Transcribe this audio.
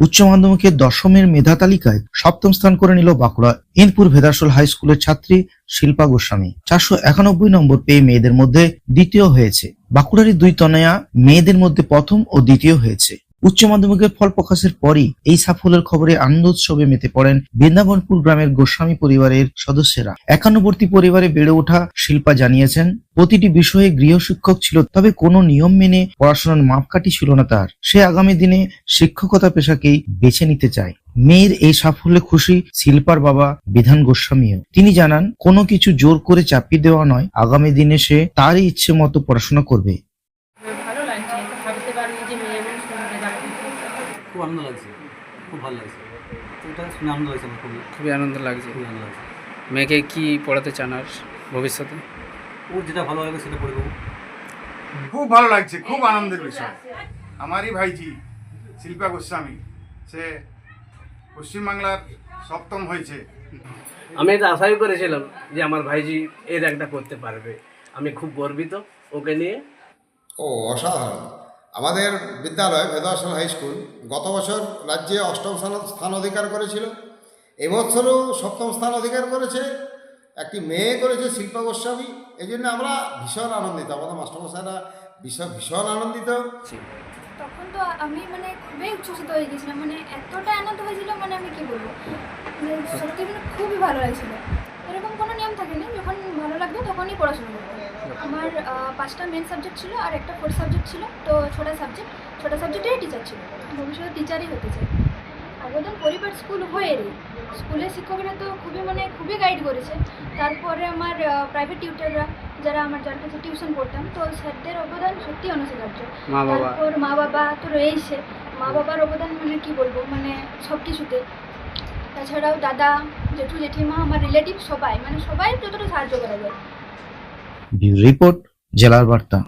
উচ্চ মাধ্যমিকের দশমের মেধা তালিকায় সপ্তম স্থান করে নিল বাঁকুড়া। ইনপুর ভেদাসল হাই স্কুলের ছাত্রী শিল্পা গোস্বামী। চারশো একানব্বই নম্বর পেয়ে মেয়েদের মধ্যে দ্বিতীয় হয়েছে। বাঁকুড়ারই দুই তনয়া মেয়েদের মধ্যে প্রথম ও দ্বিতীয় হয়েছে। উচ্চ মাধ্যমিকের ফল প্রকাশের পরই এই সাফল্যের খবরে আনন্দ উৎসবে মেতে পড়েন বৃন্দাবনপুর গ্রামের গোস্বামী পরিবারের সদস্যরা। একান্নবর্তী পরিবারে বেড়ে ওঠা শিল্পা জানিয়েছেন, প্রতিটি বিষয়ে গৃহশিক্ষক ছিল, তবে কোনো নিয়ম মেনে পড়াশোনার মাপকাঠি ছিল না তার। সে আগামী দিনে শিক্ষকতা পেশাকেই বেছে নিতে চায়। মেয়ের এই সাফল্যে খুশি শিল্পার বাবা বিধান গোস্বামীও। তিনি জানান, কোনো কিছু জোর করে চাপিয়ে দেওয়া নয়, আগামী দিনে সে তারই ইচ্ছে মতো পড়াশোনা করবে। মেয়ে। খুব আনন্দ লাগছে খুব ভালো লাগছে। এটা শুনে আনন্দ লাগছে আমার খুবই। খুবই আনন্দ লাগছে। খুবই আনন্দ লাগছে। মেয়েকে কি পড়াতে চান আর ভবিষ্যতে? ওর যেটা ভালো লাগবে সেটা পড়ে দেবো খুব ভালো লাগছে খুব আনন্দের বিষয়। আমারই ভাইজি শিল্পা গোস্বামী সে পশ্চিমবাংলার সপ্তম হয়েছে। আমি এটা আশাই করেছিলাম যে আমার ভাইজি এর একটা করতে পারবে। আমি খুব গর্বিত ওকে নিয়ে। ও অসাধারণ। আমাদের বিদ্যালয় ভেদাসল হাই স্কুল গত বছর রাজ্যে অষ্টম স্থান অধিকার করেছিল। এবছরও সপ্তম স্থান অধিকার করেছে। একটি মেয়ে করেছে শিল্পা গোস্বামী। এই জন্য আমরা ভীষণ আনন্দিত। আমাদের মাস্টারমশাইরা ভীষণ ভীষণ আনন্দিত। তখন তো আমি মানে খুবই উচ্ছ্বসিত হয়ে গেছিলাম। মানে এতটা আনন্দ হয়েছিল মানে আমি কি বলব? মানে সত্যি মানে খুবই ভালো লাগছিল। এরকম কোনো নিয়ম থাকেনি যখন ভালো লাগবে তখনই পড়াশোনা করতে আমার পাঁচটা মেন সাবজেক্ট ছিল আর একটা ফোর্থ সাবজেক্ট ছিল তো ছোটা সাবজেক্ট ছোটা সাবজেক্টেরই টিচার ছিল। ভবিষ্যতে টিচারই হতে চাই। আবেদন পরিবার স্কুল হয়েরই স্কুলের শিক্ষকরা তো খুবই মানে খুবই গাইড করেছে। তারপরে আমার প্রাইভেট টিউটাররা যারা আমার যার কাছে টিউশন পড়তাম তো স্যারদের অবদান সত্যি অনস্বীকার্য। তারপর মা বাবা তো রয়েইছে। মা বাবার অবদান মানে কি বলব? মানে সব কিছুতে। তাছাড়াও দাদা জেঠু জেঠিমা আমার রিলেটিভ সবাই মানে সবাই যতটা সাহায্য করা যায়। ব্যুরো রিপোর্ট জেলার বার্তা।